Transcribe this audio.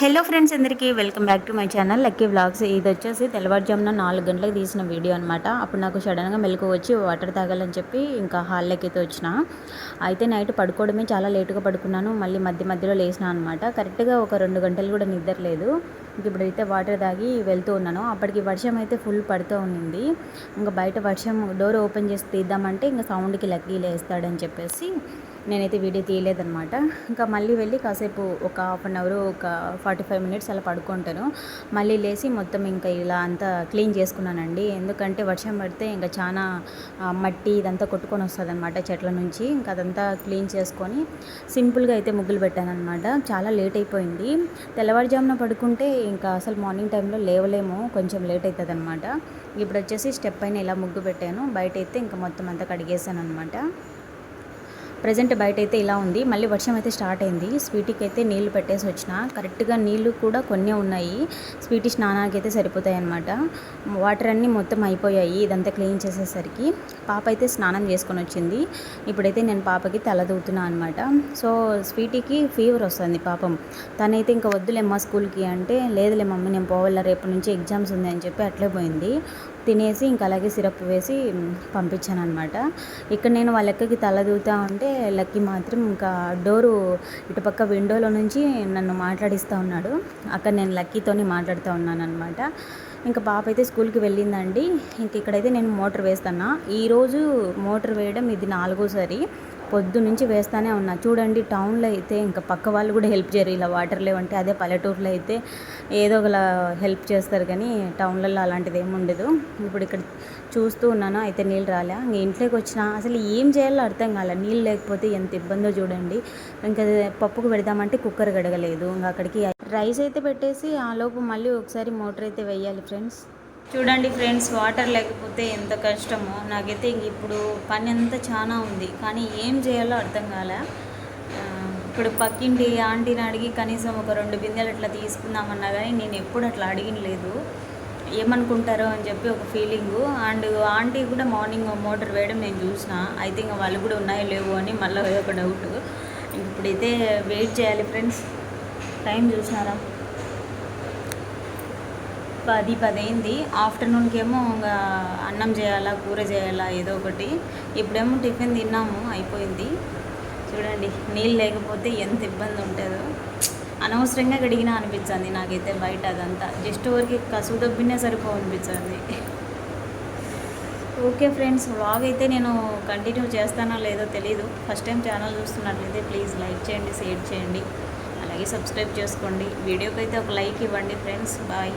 Hello friends అందరికీ welcome back to my channel lucky vlogs. ఇది వచ్చేసి తెల్లవారుజామున నాలుగు గంటలకు తీసిన వీడియో అనమాట అప్పుడు నాకు సడన్గా మెలకు వచ్చి వాటర్ తాగాలని చెప్పి ఇంకా హాల్లోకి అయితే వచ్చిన. అయితే నైట్ పడుకోవడమే చాలా లేటుగా పడుకున్నాను. మళ్ళీ మధ్య మధ్యలో లేచిన అనమాట కరెక్ట్గా ఒక రెండు గంటలు కూడా నిద్ర లేదు. ఇంక ఇప్పుడైతే వాటర్ తాగి వెళ్తూ ఉన్నాను. అప్పటికి వర్షం అయితే ఫుల్ పడుతూ ఉన్నింది ఇంకా బయట వర్షం డోర్ ఓపెన్ చేసి తీద్దామంటే ఇంకా సౌండ్కి లక్కీ లేస్తాడని చెప్పేసి నేనైతే వీడియో తీయలేదనమాట ఇంకా మళ్ళీ వెళ్ళి కాసేపు ఒక హాఫ్ అన్ అవర్ ఒక ఫార్టీ ఫైవ్ మినిట్స్ అలా పడుకుంటాను. మళ్ళీ లేచి మొత్తం ఇంకా ఇలా అంతా క్లీన్ చేసుకున్నానండి. ఎందుకంటే వర్షం పడితే ఇంకా చాలా మట్టి ఇదంతా కొట్టుకొని వస్తుంది అనమాట చెట్ల నుంచి. ఇంకా అదంతా క్లీన్ చేసుకొని సింపుల్గా అయితే ముగ్గులు పెట్టాను అనమాట చాలా లేట్ అయిపోయింది. తెల్లవారుజామున పడుకుంటే ఇంకా అసలు మార్నింగ్ టైంలో లేవలేము. కొంచెం లేట్ అవుతుంది అనమాట ఇప్పుడు వచ్చేసి స్టెప్ పైన ఇలా ముగ్గు పెట్టాను. బయట అయితే ఇంకా మొత్తం అంతా కడిగేసాను అనమాట ప్రజెంట్ బయట అయితే ఇలా ఉంది. మళ్ళీ వర్షం అయితే స్టార్ట్ అయింది. స్వీటీకి అయితే నీళ్ళు పెట్టేసి వచ్చిన. కరెక్ట్గా నీళ్ళు కూడా కొన్ని ఉన్నాయి. స్వీటీ స్నానానికి అయితే సరిపోతాయి అనమాట వాటర్ అన్నీ మొత్తం అయిపోయాయి. ఇదంతా క్లీన్ చేసేసరికి పాప అయితే స్నానం చేసుకొని వచ్చింది. ఇప్పుడైతే నేను పాపకి తలదూతున్నా అనమాట సో స్వీటీకి ఫీవర్ వస్తుంది పాపం. తనైతే ఇంకా వద్దులేమ్మా స్కూల్కి అంటే లేదులే మమ్మీ నేను పోవాల రేపు నుంచి ఎగ్జామ్స్ ఉంది అని చెప్పి అట్లే పోయింది. తినేసి ఇంకా అలాగే సిరప్ వేసి పంపించాను అనమాట ఇక్కడ నేను వాళ్ళ లెక్కకి తల దూతా ఉంటే లక్కీ మాత్రం ఇంకా డోరు ఇటుపక్క విండోలో నుంచి నన్ను మాట్లాడిస్తూ ఉన్నాడు. అక్కడ నేను లక్కీతోని మాట్లాడుతూ ఉన్నాను అనమాట ఇంకా పాప అయితే స్కూల్కి వెళ్ళిందండి. ఇంక ఇక్కడైతే నేను మోటార్ వేస్తాను ఈరోజు మోటార్ వేయడం ఇది నాలుగోసారి. పొద్దు నుంచి వేస్తూనే ఉన్నా. చూడండి టౌన్లో అయితే ఇంకా పక్క వాళ్ళు కూడా హెల్ప్ చేయరు. ఇలా వాటర్ లేవంటే అదే పల్లెటూరులో అయితే ఏదో ఒకలా హెల్ప్ చేస్తారు కానీ టౌన్లలో అలాంటిది ఏమి ఉండదు. ఇప్పుడు ఇక్కడ చూస్తూ ఉన్నాను అయితే నీళ్ళు రాలే. ఇంక ఇంట్లోకి వచ్చిన అసలు ఏం చేయాలో అర్థం కాలే. నీళ్ళు లేకపోతే ఎంత ఇబ్బందో చూడండి. ఇంకా పప్పుకు పెడదామంటే కుక్కర్ గడగలేదు ఇంకా అక్కడికి రైస్ అయితే పెట్టేసి ఆ లోపు మళ్ళీ ఒకసారి మోటార్ అయితే వేయాలి ఫ్రెండ్స్. చూడండి ఫ్రెండ్స్ వాటర్ లేకపోతే ఎంత కష్టమో. నాకైతే ఇంక ఇప్పుడు పని అంతా చాలా ఉంది. కానీ ఏం చేయాలో అర్థం కాలే. ఇప్పుడు పక్కింటి ఆంటీని అడిగి కనీసం ఒక రెండు బిందెలు అట్లా తీసుకుందామన్నా కానీ నేను ఎప్పుడు అట్లా అడిగిన లేదు. ఏమనుకుంటారో అని చెప్పి ఒక ఫీలింగు. అండ్ ఆంటీ కూడా మార్నింగ్ మోటార్ వేయడం నేను చూసిన. అయితే ఇంకా వాళ్ళు కూడా ఉన్నాయో లేవు అని మళ్ళీ ఒక డౌట్. ఇప్పుడైతే వెయిట్ చేయాలి ఫ్రెండ్స్. టైం చూసినారా? పది పదైంది. ఆఫ్టర్నూన్కి ఏమో ఇంకా అన్నం చేయాలా కూర చేయాలా ఏదో ఒకటి. ఇప్పుడేమో టిఫిన్ తిన్నాము అయిపోయింది. చూడండి నీళ్ళు లేకపోతే ఎంత ఇబ్బంది ఉంటుందో అనవసరంగా గడిగినా అనిపించింది నాకైతే బయట అదంతా. జస్ట్ ఊరికి కసువు దబ్బినే సరిపో అనిపించింది ఓకే ఫ్రెండ్స్ వ్లాగ్ అయితే నేను కంటిన్యూ చేస్తానో లేదో తెలీదు. ఫస్ట్ టైం ఛానల్ చూస్తున్నట్లయితే ప్లీజ్ లైక్ చేయండి షేర్ చేయండి. అలాగే సబ్స్క్రైబ్ చేసుకోండి. వీడియోకి అయితే ఒక లైక్ ఇవ్వండి ఫ్రెండ్స్. బాయ్.